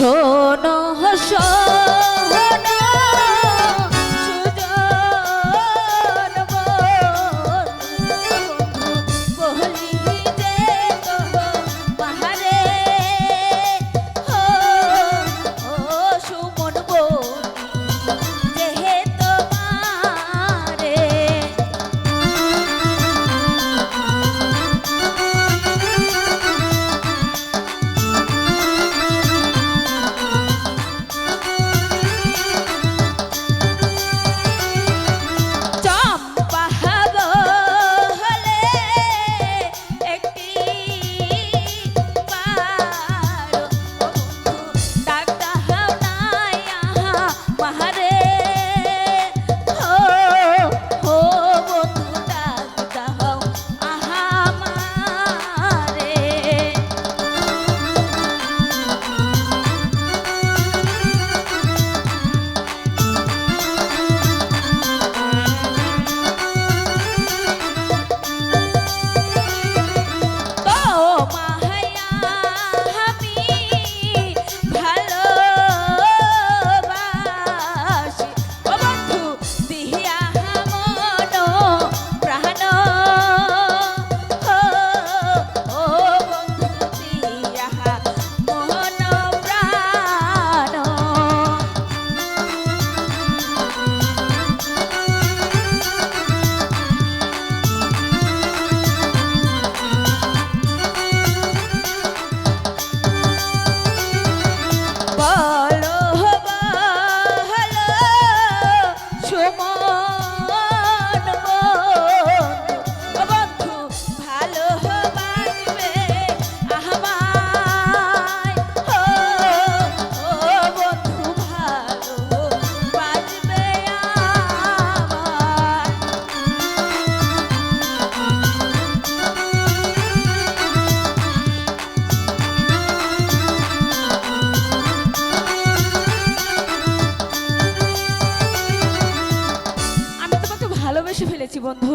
শোনো শোনো। ভালোবেসে ফেলেছি বন্ধু।